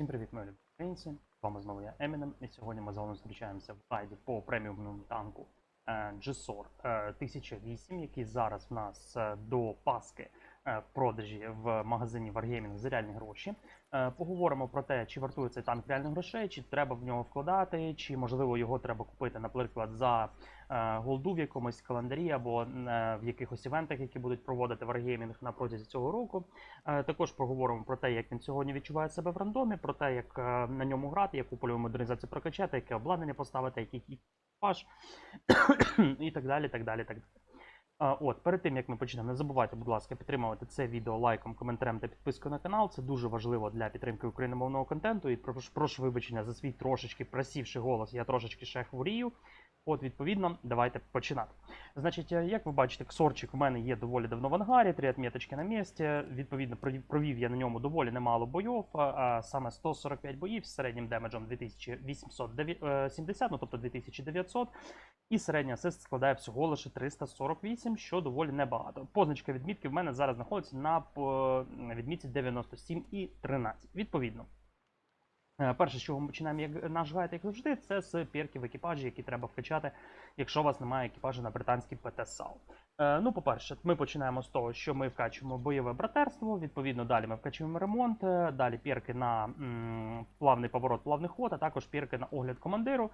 Всім привіт, мої українці! З вами знову я Еміном, і сьогодні ми з вами зустрічаємося в гайді по преміумному танку е, GSOR е, 1008, який зараз в нас е, до Паски е, в продажі в магазині Wargaming за реальні гроші. Е, Поговоримо про те, чи вартує цей танк реальних грошей, чи треба в нього вкладати, чи можливо його треба купити, наприклад, за е, голду в якомусь календарі або е, в якихось івентах, які будуть проводити Wargaming на протязі цього року. Е, Також поговоримо про те, як він сьогодні відчуває себе в рандомі, про те, як е, на ньому грати, яку польову модернізацію прокачати, яке обладнання поставити, який екіпаж і так далі. так далі, так далі. От, перед тим як ми почнемо, не забувайте, будь ласка, підтримувати це відео лайком, коментарем та підпискою на канал. Це дуже важливо для підтримки україномовного контенту. І прошу, прошу вибачення за свій трошечки просівший голос. Я трошечки ще хворію. От, відповідно, давайте починати. Значить, е, як ви бачите, ксорчик у мене є доволі давно в ангарі, три отметочки на місці. Відповідно, провів- я на ньому доволі немало бойов, а- саме 145 боїв з середнім демеджем 2870, ну тобто 2900. І середній асист складає всього лише 348, що доволі небагато. Позначка відмітки в мене зараз знаходиться на відмітці 97 і 13. Відповідно. Е, Перше, з чого ми починаємо як наш гайд, як завжди, це з перків екіпажі, які треба вкачати, якщо у вас немає екіпажу на британський ПТ САУ. Е, ну, по-перше, ми починаємо з того, що ми вкачуємо бойове братерство. Відповідно, далі ми вкачуємо ремонт, е, далі пірки на м, плавний поворот, плавний ход, а також пірки на огляд командиру.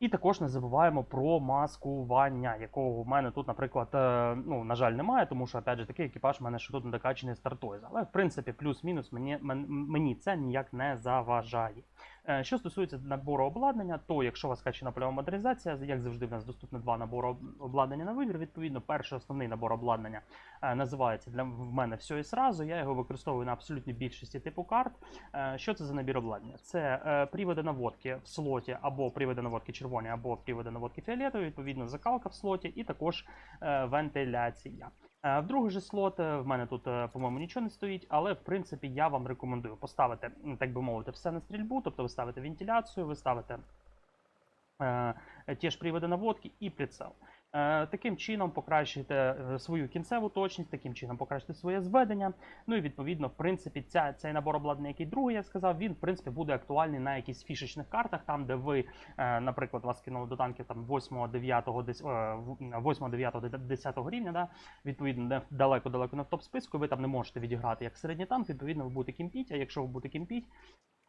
І також не забуваємо про маскування, якого в мене тут, наприклад, е, ну, на жаль, немає, тому що, опять же, такий екіпаж в мене ще тут недокачений стартує. Але, в принципі, плюс-мінус мені, мені це ніяк не заважає. Е, Що стосується набору обладнання, то якщо у вас качана польова модернізація, як завжди, в нас доступно два набори обладнання на вибір. Відповідно, перший основний набор обладнання е, називається для в мене все і сразу. Я його використовую на абсолютній більшості типу карт. Е, Що це за набір обладнання? Це приводи наводки в слоті або приводи наводки червоні, або приводи наводки фіолетові, відповідно, закалка в слоті, і також вентиляція. Е, В другий же слот е, в мене тут, е, по-моєму, нічого не стоїть, але в принципі я вам рекомендую поставити, так би мовити, все на стрільбу, тобто ви ставите вентиляцію, ви ставите е, ті ж приводи наводки і прицел. Е, Таким чином покращуєте е, свою кінцеву точність, таким чином покращуєте своє зведення. Ну і відповідно, в принципі, ця, цей набор обладнання, який другий я сказав, він в принципі буде актуальний на якісь фішечних картах, там де ви, е, наприклад, вас кинули до танків там 8, 9, 8, 9, 10 рівня, да, відповідно, далеко-далеко не в топ списку, ви там не можете відіграти як середній танк, відповідно, ви будете кімпіть, а якщо ви будете кімпіть,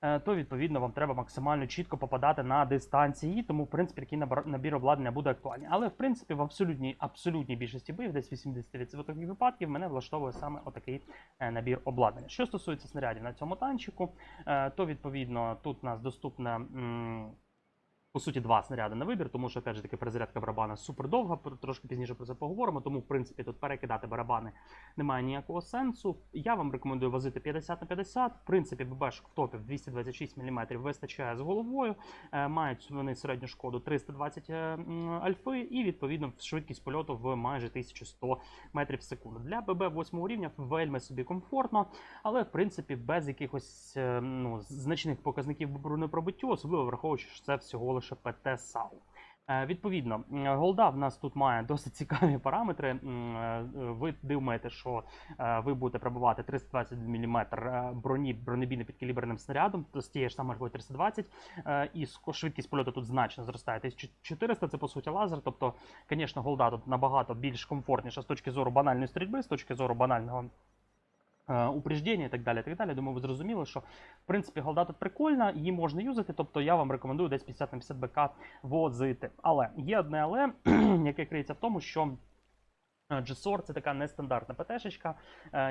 то відповідно вам треба максимально чітко попадати на дистанції, тому в принципі такий набір обладнання буде актуальний. Але в принципі в абсолютній абсолютній більшості боїв, десь 80% випадків, мене влаштовує саме отакий е, набір обладнання. Що стосується снарядів на цьому танчику, е, то відповідно тут у нас доступна. По суті, два снаряди на вибір, тому що опять же таки перезарядка барабана супер довга. Трошки пізніше про це поговоримо. Тому, в принципі, тут перекидати барабани немає ніякого сенсу. Я вам рекомендую возити 50 на 50. В принципі, ББшок в топів 226 мм вистачає з головою. Е, Мають вони середню шкоду 320 е, альфи, і відповідно швидкість польоту в майже 1100 метрів в секунду. Для ББ 8 рівня вельми собі комфортно, але в принципі без якихось е, ну, значних показників по бронепробиттю, особливо враховуючи, що це всього лише ПТ САУ. Е, Відповідно, голда в нас тут має досить цікаві параметри. Е, Ви думаєте, що е, ви будете пробивати 320 мм броні бронебійно підкаліберним снарядом, то з тієї ж самої ж 320, е, і швидкість польоту тут значно зростає. 1400 це по суті лазер. Тобто, звісно, голда тут набагато більш комфортніша з точки зору банальної стрільби, з точки зору банального. Е, Упреждення і так далі. і так далі. Думаю, ви зрозуміли, що в принципі голда прикольна, її можна юзати, тобто я вам рекомендую десь 50 на 50 БК возити. Але є одне але, яке криється в тому, що е, GSOR це така нестандартна ПТ-шечка,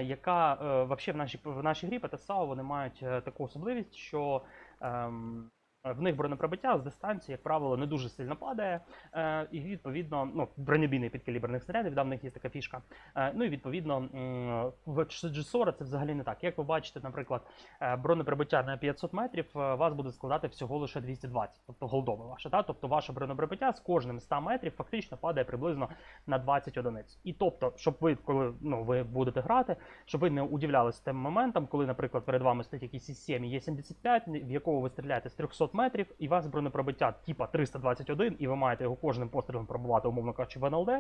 яка взагалі в нашій в нашій грі ПТСАО вони мають е, таку особливість, що ем, в них бронепробиття з дистанції, як правило, не дуже сильно падає. Е, і відповідно, ну, бронебійний підкаліберних снарядів, да, в них є така фішка. Е, ну і відповідно в GSOR це взагалі не так. Як ви бачите, наприклад, е, бронепробиття на 500 метрів е, вас буде складати всього лише 220, тобто голдове ваше. Да? Тобто ваше бронепробиття з кожним 100 метрів фактично падає приблизно на 20 одиниць. І тобто, щоб ви, коли ну, ви будете грати, щоб ви не удивлялися тим моментом, коли, наприклад, перед вами стоїть якийсь із 7 є 75, в якого ви стріляєте з 300 метрів, і у вас бронепробиття типа 321, і ви маєте його кожним пострілом пробувати, умовно кажучи, в НЛД,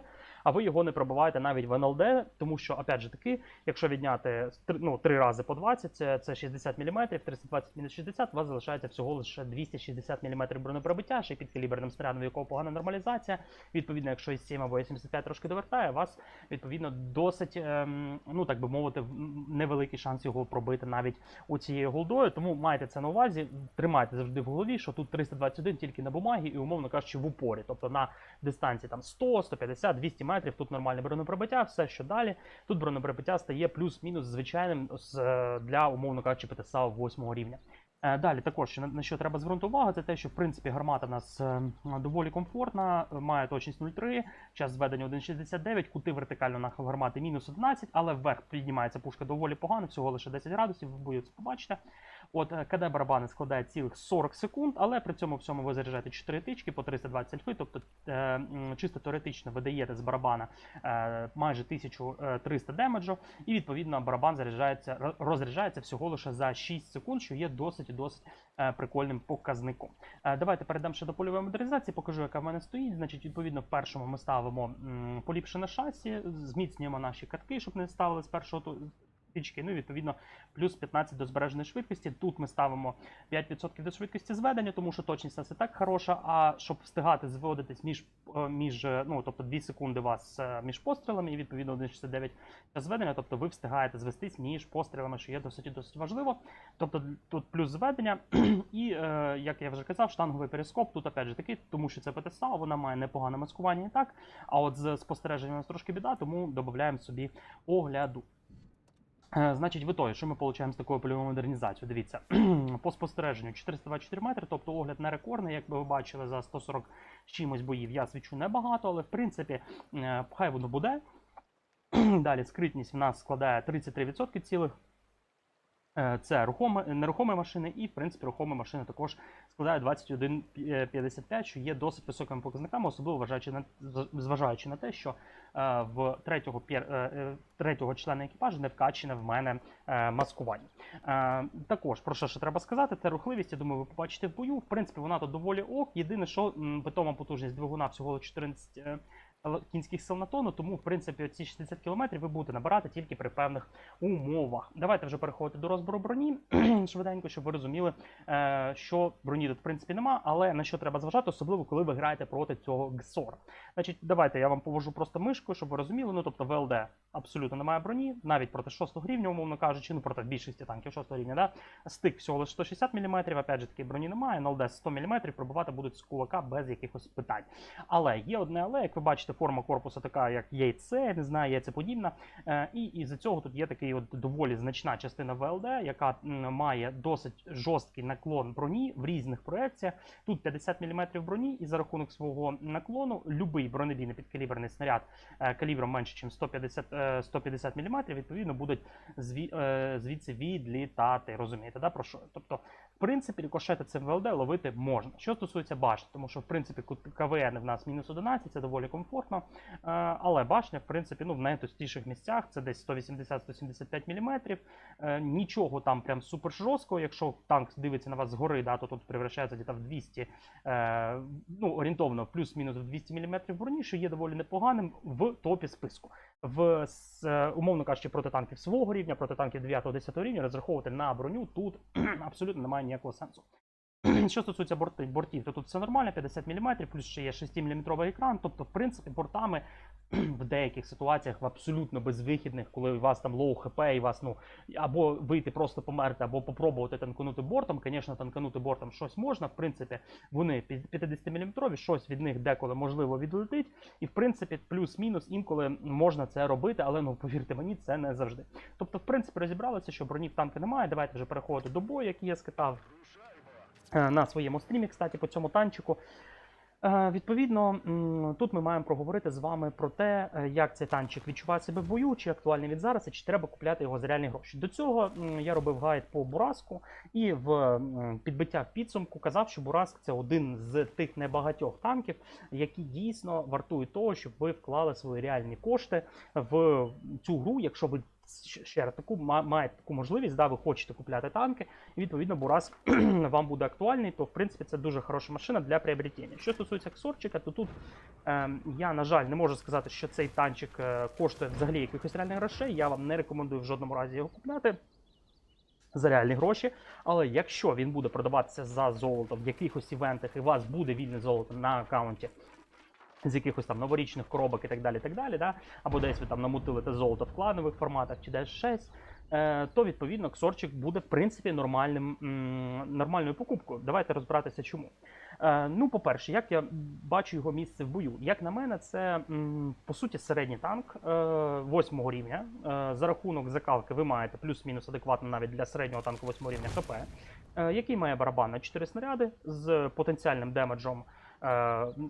а ви його не пробиваєте навіть в НЛД, тому що, опять же таки, якщо відняти ну, 3 рази по 20, це, це 60 мм, 320 мінус 60, у вас залишається всього лише 260 мм бронепробиття, ще під каліберним снарядом, якого погана нормалізація. Відповідно, якщо із 7 або 75 трошки довертає, у вас відповідно досить, ем, ну так би мовити, невеликий шанс його пробити навіть у цією голдою. Тому майте це на увазі, тримайте завжди в голові, що тут 321 тільки на бумагі і, умовно кажучи, в упорі. Тобто на дистанції там 100, 150, 200 метрів, тут нормальне бронепробиття, все що далі. Тут бронепробиття стає плюс-мінус звичайним е, для, умовно кажучи, ПТСА 8 рівня. Е, Далі також на, на що треба звернути увагу, це те, що в принципі гармата в нас е, доволі комфортна, е, має точність 0,3, час зведення 1,69, кути вертикально нахил гармати мінус 11, але вверх піднімається пушка доволі погано, всього лише 10 градусів, ви будете побачите. От КД барабани складає цілих 40 секунд, але при цьому всьому ви заряджаєте 4 тички по 320 альфи, тобто е, чисто теоретично ви даєте з барабана е, майже 1300 демеджу, і відповідно барабан заряджається, розряджається всього лише за 6 секунд, що є досить досить е, прикольним показником. Е, Давайте перейдемо ще до польової модернізації, покажу, яка в мене стоїть. Значить, відповідно, в першому ми ставимо поліпшене шасі, зміцнюємо наші катки, щоб не ставили з першого ту- Ну відповідно плюс 15 до збереженої швидкості. Тут ми ставимо 5% до швидкості зведення, тому що точність у нас і так хороша. А щоб встигати зводитись між, е, між е, ну тобто 2 секунди у вас е, між пострілами, і відповідно 1,69 час зведення, тобто ви встигаєте звестись між пострілами, що є досить досить важливо. Тобто тут плюс зведення, і як я вже казав, штанговий перископ тут опять же таки, тому що це ПТСА, вона має непогане маскування і так. А от з спостереженням нас трошки біда, тому додаємо собі огляду. Е, Значить, в ітогі, що ми отримуємо з такою польовою модернізацією? Дивіться, по спостереженню 424 метри, тобто огляд не рекордний, як би ви бачили, за 140 з чимось боїв я свічу небагато, але в принципі, е, хай воно буде. Далі скритність в нас складає 33% цілих. Е, Це рухоме, нерухомі машини, і в принципі рухомі машини також складають 21,55, що є досить високими показниками, особливо вважаючи на зважаючи на те, що е, в третього е, третього члена екіпажу не вкачене в мене маскування. Також про що ще треба сказати, це рухливість. Я думаю, ви побачите в бою. В принципі, вона тут доволі ок. Єдине, що м, питома потужність двигуна всього 14 е, л- кінських сил на тонну, тому в принципі ці 60 км ви будете набирати тільки при певних умовах. Давайте вже переходити до розбору броні швиденько, щоб ви розуміли, е, що броні тут в принципі нема, але на що треба зважати, особливо коли ви граєте проти цього ГСОР. Значить, давайте я вам повожу просто мишкою, щоб ви розуміли. Ну тобто ВЛД абсолютно немає броні, навіть проти 6 рівня, умовно кажучи, ну проти більшості танків 6 рівня, да? стик всього лише 160 мм, опять же таки броні немає, НЛД 100 мм, пробивати будуть з кулака без якихось питань. Але є одне але, як ви бачите, форма корпусу така, як яйце, не знаю, яйцеподібна. Е, І із-за цього тут є такий от доволі значна частина ВЛД, яка має досить жорсткий наклон броні в різних проекціях. Тут 50 мм броні, і за рахунок свого наклону любий бронебійний підкаліберний снаряд е, калібром менше, ніж 150, е, 150 мм, відповідно будуть зві, е, звідси відлітати. Розумієте, да, про що? Тобто, в принципі, рикошети цим ВЛД ловити можна. Що стосується башни, тому що в принципі КВН в нас мінус 11, це доволі комфортно. Е, Але башня, в принципі, ну в найтостіших місцях це десь 180-175 мм. Е, Нічого там прям супер жорсткого. Якщо танк дивиться на вас згори, да, то тут превращається десь в 200, е, ну орієнтовно плюс-мінус в 200 мм броні, що є доволі непоганим в топі списку. В умовно кажучи, проти танків свого рівня, проти танків 9-10 рівня розраховувати на броню тут абсолютно немає ніякого сенсу. Що стосується борти- бортів, то тут все нормально, 50 мм, плюс ще є 6-мм екран. Тобто, в принципі, бортами в деяких ситуаціях в абсолютно безвихідних, коли у вас там лоу хп, і вас ну або вийти просто померти, або попробувати танканути бортом. Звісно, танканути бортом щось можна. В принципі, вони 50 мм, щось від них деколи можливо відлетить. І в принципі, плюс-мінус інколи можна це робити, але ну повірте мені, це не завжди. Тобто, в принципі, розібралися, що броні в танки немає. Давайте вже переходити до бою, який я скатав е, на своєму стрімі, кстати, по цьому танчику. Е, Відповідно, тут ми маємо проговорити з вами про те, е, як цей танчик відчуває себе в бою, чи актуальний від зараз, і чи треба купляти його за реальні гроші. До цього я робив гайд по Бураску і в підбиття підсумку казав, що Бураск це один з тих небагатьох танків, які дійсно вартують того, щоб ви вклали свої реальні кошти в цю гру, якщо ви ще раз таку ма- маєте таку можливість, да, ви хочете купляти танки, і відповідно Бурас вам буде актуальний, то в принципі це дуже хороша машина для приобретення. Що стосується ксорчика, то тут е, я, на жаль, не можу сказати, що цей танчик е, коштує взагалі якихось реальних грошей. Я вам не рекомендую в жодному разі його купляти. За реальні гроші, але якщо він буде продаватися за золото в якихось івентах, і у вас буде вільне золото на аккаунті з якихось там новорічних коробок і так далі, так далі, да? або десь ви там намутилите золото в кланових форматах чи десь щось, е, то відповідно ксорчик буде в принципі нормальним, нормальною покупкою. Давайте розбиратися чому. Е, ну, по-перше, як я бачу його місце в бою. Як на мене, це по суті середній танк е, восьмого рівня. За рахунок закалки ви маєте плюс-мінус адекватно навіть для середнього танку восьмого рівня ХП, який має барабан на 4 снаряди з потенціальним демеджом е,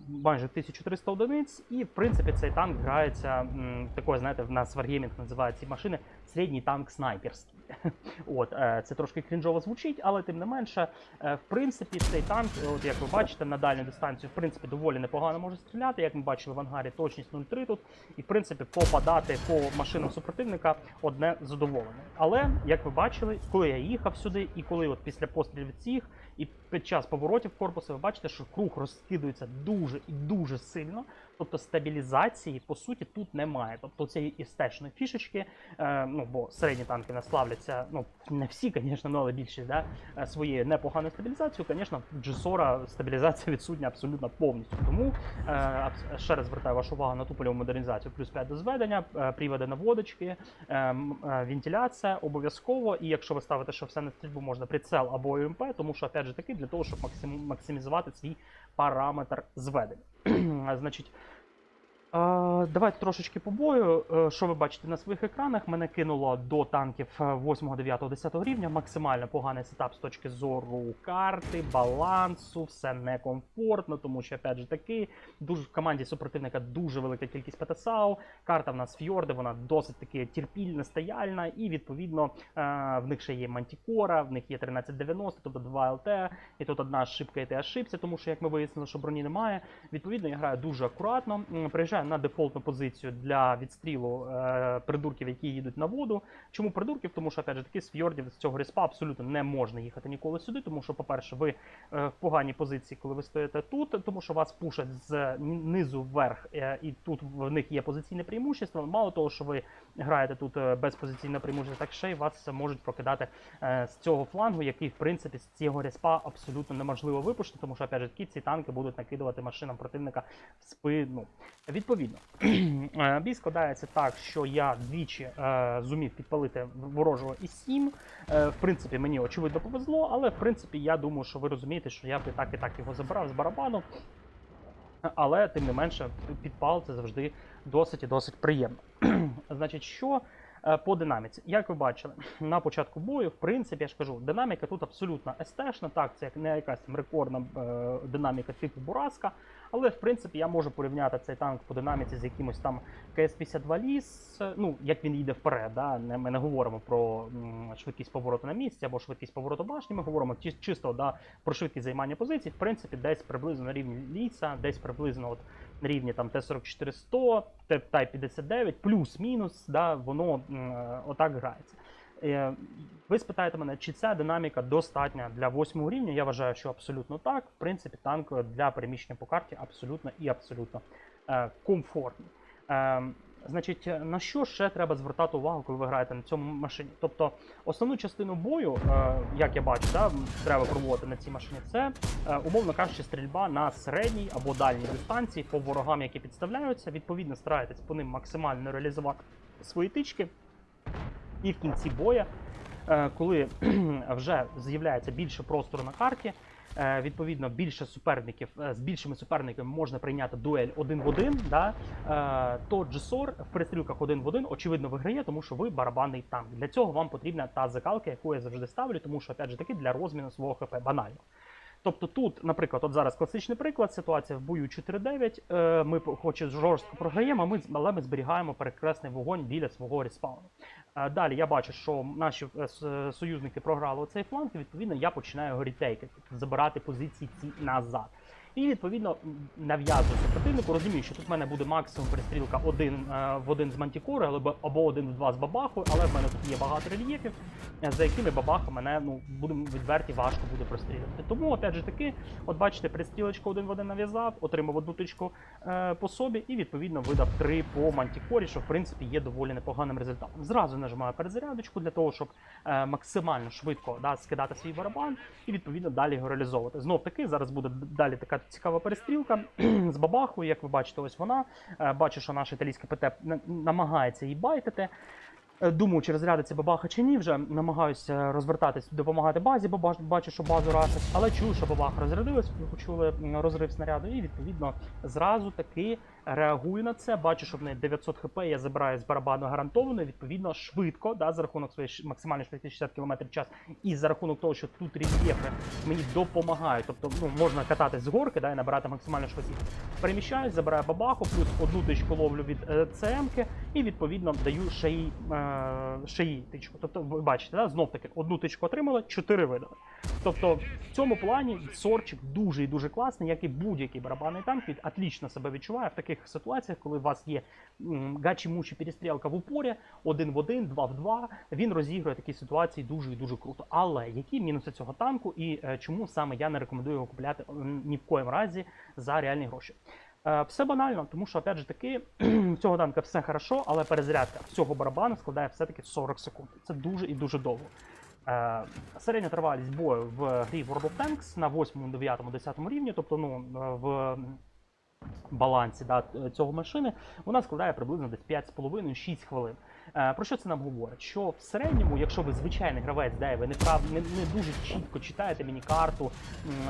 майже 1300 одиниць, і в принципі цей танк грається такою, знаєте, в нас Wargaming називає ці машини середній танк снайперський. От е, це трошки крінжово звучить, але тим не менше, е, в принципі, цей танк, от як ви бачите, на дальню дистанцію, в принципі, доволі непогано може стріляти. Як ми бачили в ангарі, точність 0,3 тут, і в принципі попадати по машинам супротивника одне задоволення. Але як ви бачили, коли я їхав сюди, і коли от після пострілів цих, і під час поворотів корпусу, ви бачите, що круг розкидується дуже і дуже сильно. Тобто стабілізації по суті тут немає. Тобто цієї істечної фішечки, е, ну бо середні танки в нас славляться, ну не всі, звісно, але більшість да, е, своєю непоганою стабілізацією. Звісно, в G40 стабілізація відсутня абсолютно повністю. Тому е, ще раз звертаю вашу увагу на ту польову модернізацію, плюс 5 до зведення, е, приводи наводочки, е, е, вентиляція обов'язково. І якщо ви ставите, що все на стрільбу можна прицел або ЮМП, тому що опять же таки для того, щоб максим- максимізувати свій параметр зведення. Значить. Давайте трошечки по бою. Е, Що ви бачите на своїх екранах? Мене кинуло до танків е, 8, 9, 10 рівня. Максимально поганий сетап з точки зору карти, балансу, все некомфортно, тому що, опять же таки, дуже в команді супротивника дуже велика кількість ПТСАУ. Карта в нас фьорди, вона досить таки терпільна, стояльна, і відповідно е, в них ще є Мантікора, в них є 1390, тобто 2 ЛТ, і тут одна ошибка, і ти ошибся, тому що як ми вияснили, що броні немає. Відповідно, я граю дуже акуратно. Приїжджаю на дефолтну позицію для відстрілу е, придурків, які їдуть на воду. Чому придурків? Тому що, опять же, таки з фьордів з цього респа абсолютно не можна їхати ніколи сюди, тому що, по-перше, ви е, в поганій позиції, коли ви стоїте тут, тому що вас пушать з низу вверх, е, і тут в них є позиційне преимущество. Мало того, що ви граєте тут е, без позиційного преимущества, так ще й вас можуть прокидати е, з цього флангу, який, в принципі, з цього респа абсолютно неможливо випустити, тому що, опять же, таки, ці танки будуть накидувати машинам противника в спину. Відповідно, е, бій складається так, що я двічі е, зумів підпалити ворожого і 7. Е, в принципі, мені очевидно повезло, але в принципі я думаю, що ви розумієте, що я б і так і так його забирав з барабану. Але тим не менше, підпал це завжди досить і досить приємно. Значить, що по динаміці? Як ви бачили, на початку бою, в принципі, я ж кажу, динаміка тут абсолютно естешна. Так, це як не якась там рекордна е, динаміка типу Бураска, але в принципі я можу порівняти цей танк по динаміці з якимось там КС-52 ліс. е, Ну, як він йде вперед. Да? Ми не говоримо про швидкість повороту на місці або швидкість повороту башні. Ми говоримо чи- чисто да, про швидкість займання позицій. В принципі, десь приблизно на рівні ліса, десь приблизно от рівні там Т-44-100, Т-59, плюс-мінус, да, воно е, отак грається. Е, Ви спитаєте мене, чи ця динаміка достатня для восьмого рівня? Я вважаю, що абсолютно так. В принципі, танк для переміщення по карті абсолютно і абсолютно е, комфортний. Е, Значить, на що ще треба звертати увагу, коли ви граєте на цьому машині? Тобто, основну частину бою, е, як я бачу, да, треба проводити на цій машині, це е, умовно кажучи, стрільба на середній або дальній дистанції по ворогам, які підставляються. Відповідно, стараєтесь по ним максимально реалізувати свої тички. І в кінці боя, е, коли вже з'являється більше простору на карті, е, відповідно більше суперників е, з більшими суперниками можна прийняти дуель один в один, да, е, то GSOR в перестрілках один в один очевидно виграє, тому що ви барабанний танк. Для цього вам потрібна та закалка, яку я завжди ставлю, тому що опять же таки для розміну свого ХП банально. Тобто тут, наприклад, от зараз класичний приклад, ситуація в бою 4-9. Е, ми хоч жорстко програємо, але ми зберігаємо перекресний вогонь біля свого респауну. Е, далі я бачу, що наші е, с- союзники програли цей фланг, і відповідно я починаю його тобто забирати позиції ці назад. І відповідно нав'язую супротивнику, розумію, що тут в мене буде максимум перестрілка один е, в один з мантікори, або, один в два з бабахою, але в мене тут є багато рельєфів, е, за якими бабаха мене, ну, будемо відверті, важко буде прострілювати. Тому, опять же таки, от бачите, перестрілочку один в один нав'язав, отримав одну тичку е, по собі і відповідно видав три по мантікорі, що в принципі є доволі непоганим результатом. Зразу нажимаю перезарядочку для того, щоб е, максимально швидко да, скидати свій барабан і відповідно далі його реалізовувати. Знов таки, зараз буде далі така цікава перестрілка з бабахою, як ви бачите, ось вона. Е, Бачу, що наш італійський ПТ на- намагається її байтити. Е, Думаю, чи розрядиться бабаха чи ні, вже намагаюся розвертатись, допомагати базі, бо бач- бачу, що базу рашить, Але чую, що бабаха розрядилась, почули розрив снаряду, і відповідно зразу таки реагую на це. Бачу, що в неї 900 хп я забираю з барабану гарантовано, відповідно швидко, да, за рахунок своєї максимальної швидкості 60 км в час, і за рахунок того, що тут рельєфи мені допомагають. Тобто ну, можна кататись з горки да, і набирати максимальну швидкість. Переміщаюсь, забираю бабаху, плюс одну тичку ловлю від е, ЦМки, і відповідно даю ще їй, е, ще їй тичку. Тобто, ви бачите, да, знов таки одну тичку отримали, чотири видали. Тобто, в цьому плані сорчик дуже і дуже класний, як і будь-який барабанний танк. Він отлично себе відчуває в таких ситуаціях, коли у вас є гачі-мучі перестрілка в упорі, один в один, два в два. Він розігрує такі ситуації дуже і дуже круто. Але які мінуси цього танку і е, чому саме я не рекомендую його купляти ні в коєму разі за реальні гроші? Е, Все банально, тому що, опять же таки, цього танка все хорошо, але перезарядка всього барабану складає все-таки 40 секунд. Це дуже і дуже довго. Е, Середня тривалість бою в грі World of Tanks на 8, 9, 10 рівні, тобто ну, е, в балансі да, цього машини, вона складає приблизно десь 5,5-6 хвилин. Е, Про що це нам говорить? Що в середньому, якщо ви звичайний гравець, де ви не, прав, не, не дуже чітко читаєте міні-карту,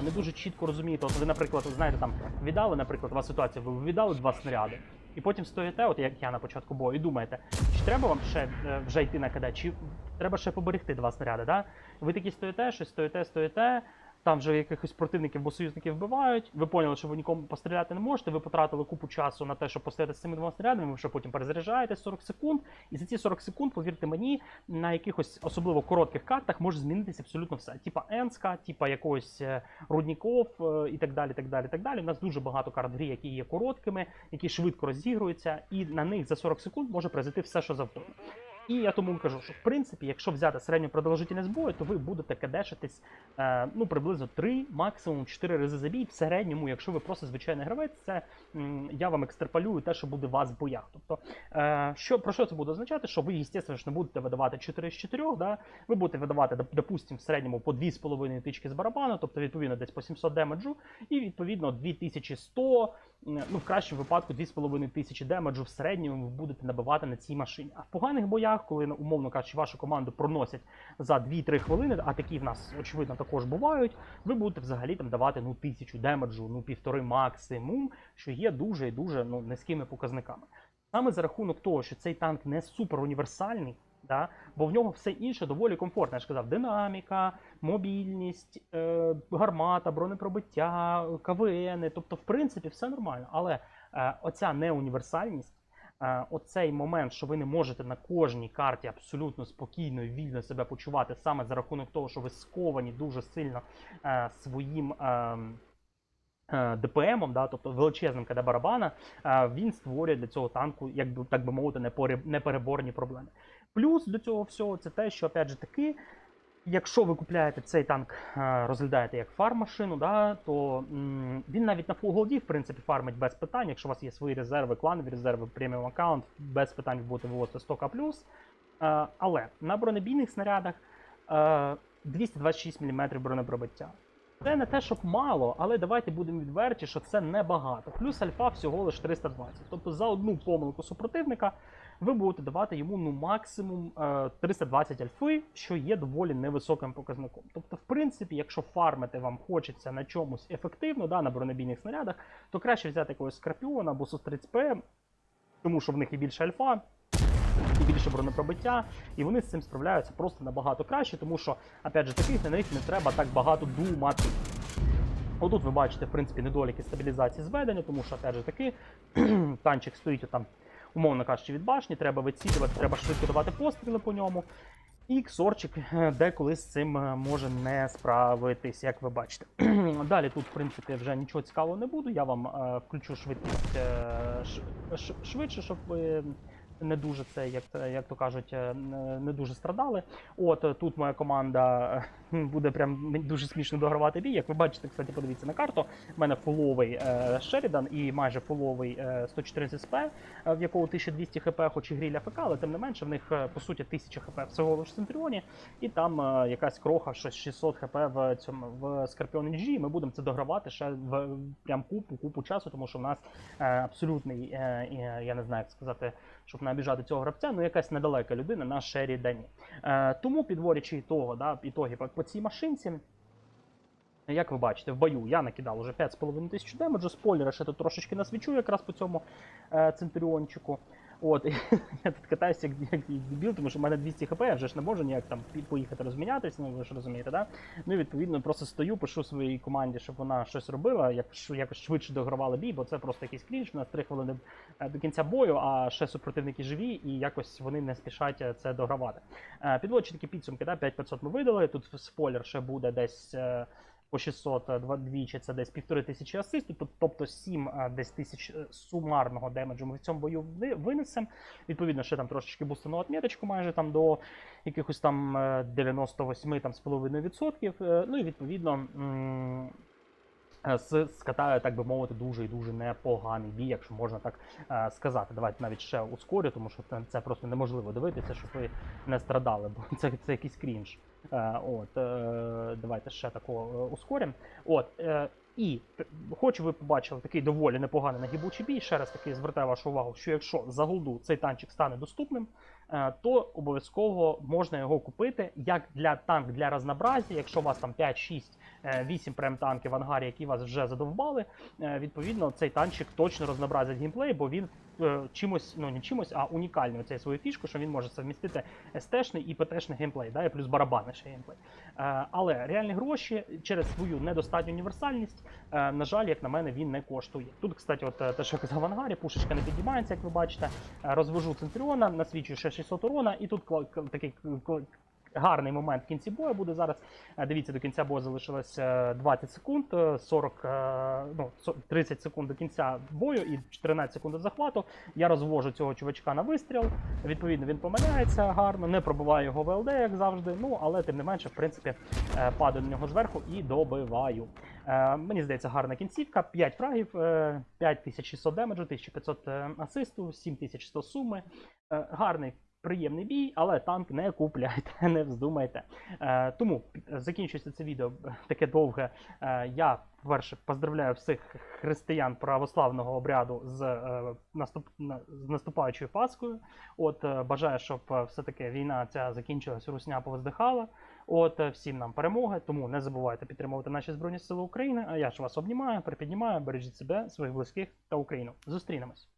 не дуже чітко розумієте, от ви, наприклад, знаєте, там віддали, наприклад, у вас ситуація, ви віддали два снаряди, і потім стоїте, от як я на початку бою, і думаєте, чи треба вам ще вже йти на КД, чи треба ще поберегти два снаряди, да? Ви такі стоїте, щось стоїте, стоїте. Там вже якихось противників або союзників вбивають. Ви поняли, що ви нікому постріляти не можете. Ви потратили купу часу на те, щоб постояти з цими двома снарядами. Ви ще потім перезаряджаєте 40 секунд. І за ці 40 секунд, повірте мені, на якихось особливо коротких картах може змінитися абсолютно все. Типа Енска, типа якогось е, Рудніков е, і так далі. так далі, так далі. У нас дуже багато карт в грі, які є короткими, які швидко розігруються, і на них за 40 секунд може произойти все, що завгодно. І я тому кажу, що в принципі, якщо взяти середню продовжительність бою, то ви будете кадешитись е, ну приблизно 3, максимум 4 рази за бій. В середньому, якщо ви просто звичайний гравець, це я вам екстраполюю те, що буде вас в боях. Тобто, е, що про що це буде означати? Що ви, звісно не будете видавати 4 з 4, да? ви будете видавати, допустимо, в середньому по 2,5 тички з барабану, тобто відповідно десь по 700 демеджу, і відповідно 2100, м, ну в кращому випадку 2,5 тисячі демеджу в середньому ви будете набивати на цій машині. А в поганих боях, коли ну, умовно кажучи, вашу команду проносять за 2-3 хвилини, а такі в нас очевидно також бувають, ви будете взагалі там давати ну тисячу демеджу, ну півтори максимум, що є дуже і дуже ну низькими показниками. Саме за рахунок того, що цей танк не супер універсальний, да, бо в нього все інше доволі комфортне. Я ж казав, динаміка, мобільність, е, гармата, бронепробиття, КВН, тобто, в принципі, все нормально. Але е, оця неуніверсальність. Е, Оцей момент, що ви не можете на кожній карті абсолютно спокійно і вільно себе почувати саме за рахунок того, що ви сковані дуже сильно е, своїм ем, е, ДПМом, да, тобто величезним КД барабана, е, він створює для цього танку, як би так би мовити, непереборні проблеми. Плюс до цього всього це те, що опять же таки. Якщо ви купляєте цей танк, е, розглядаєте як фарм-машину, да, то м, він навіть на Gold, в принципі, фармить без питань. Якщо у вас є свої резерви, кланові резерви, преміум аккаунт, без питань будете вивозити 100к+. Е, але на бронебійних снарядах е, 226 мм бронепробиття. Це не те, щоб мало, але давайте будемо відверті, що це небагато. Плюс альфа всього лише 320. Тобто за одну помилку супротивника ви будете давати йому ну максимум е, 320 альфи, що є доволі невисоким показником. Тобто, в принципі, якщо фармити вам хочеться на чомусь ефективно, да, на бронебійних снарядах, то краще взяти якогось Скорпіона або Сус-30П, тому що в них і більше альфа, і більше бронепробиття, і вони з цим справляються просто набагато краще, тому що, опять же, таких на них не треба так багато думати. Отут ви бачите, в принципі, недоліки стабілізації зведення, тому що, опять же таки, танчик стоїть там, умовно кажучи, від башні, треба вицілювати, треба швидко давати постріли по ньому. І ксорчик е, деколи з цим е, може не справитись, як ви бачите. Далі тут, в принципі, вже нічого цікавого не буду. Я вам е, включу швидкість е, ш, швидше, щоб ви не дуже це, як, як то кажуть, е, не дуже страдали. От тут моя команда буде прям дуже смішно догравати бій. Як ви бачите, кстати, подивіться на карту. У мене фуловий е, Шерідан і майже фуловий е, 114 СП, е, в якого 1200 хп, хоч і гріля ФК, але тим не менше в них е, по суті 1000 хп всього лише в Центріоні, і там е, якась кроха, щось 600 хп в цьому в Скорпіон NG, Ми будемо це догравати ще в прям купу, купу часу, тому що в нас е, абсолютний, е, е, я не знаю, як сказати, щоб не обіжати цього гравця, ну якась недалека людина на шері Дані. Е, тому підворячи того, да, ітоги по, цій машинці. Як ви бачите, в бою я накидав уже 5,5 тисяч демеджу, спойлери ще тут трошечки насвічу якраз по цьому е, центуріончику. От, я тут катаюся як, як дебіл, тому що в мене 200 хп, я вже ж не можу ніяк там поїхати розмінятися, ну ви ж розумієте, да? Ну і відповідно просто стою, пишу своїй команді, щоб вона щось робила, як, якось швидше догравала бій, бо це просто якийсь крінж, у нас 3 хвилини е, до кінця бою, а ще супротивники живі, і якось вони не спішать е, це догравати. Е, Підводячи такі підсумки, да, 5500 ми видали, тут спойлер ще буде десь. По 600 е, двічі це десь півтори тисячі асистів, тобто 7 е, десь тисяч е, сумарного демеджу ми в цьому бою ви- винесемо. Відповідно, ще там трошечки бустану отміточку майже там до якихось там е, 98 там, з половиною відсотків. Ну і відповідно. Е, скатаю, так би мовити, дуже і дуже непоганий бій, якщо можна так е, сказати. Давайте навіть ще ускорю, тому що це, просто неможливо дивитися, щоб ви не страдали, бо це, це якийсь крінж. Е, от, е, давайте ще такого е, ускоримо. От, е, і хочу ви побачили такий доволі непоганий нагибучий бій. Ще раз таки звертаю вашу увагу, що якщо за голду цей танчик стане доступним, то обов'язково можна його купити як для танк для разнообразі. Якщо у вас там 5, 6, 8 прем танків в ангарі, які вас вже задовбали, е, відповідно цей танчик точно разнообразить геймплей, бо він е, чимось, ну не чимось, а унікальний оцей свою фішку, що він може совмістити СТ-шний і ПТ-шний геймплей, да, і плюс барабанний ще геймплей. Е, але реальні гроші через свою недостатню універсальність, е, на жаль, як на мене, він не коштує. Тут, кстати, от е, те, що я казав в ангарі, пушечка не піднімається, як ви бачите. Е, розвожу Центріона, насвічую ще 600 урона, і тут такий гарний момент в кінці бою буде зараз. Е, Дивіться, до кінця бою залишилось е, 20 секунд, е, 40, е, ну, 30 секунд до кінця бою і 14 секунд до захвату. Я розвожу цього чувачка на вистріл. Відповідно, він помиляється гарно, не пробиваю його ВЛД, як завжди. Ну, але тим не менше, в принципі, падаю на нього зверху і добиваю. Мені здається, гарна кінцівка. 5 фрагів, е, 5600 демеджу, 1500 е, асисту, 7100 суми. Гарний. Приємний бій, але танк не купляйте, не вздумайте. Е, тому закінчується це відео е, таке довге. Е, я, по-перше, поздравляю всіх християн православного обряду з, наступ, на- з наступаючою Паскою. От бажаю, щоб е, все-таки війна ця закінчилась, русня повздихала. От всім нам перемоги. Тому не забувайте підтримувати наші збройні сили України. А я ж вас обнімаю, припіднімаю, бережіть себе, своїх близьких та Україну. Зустрінемось.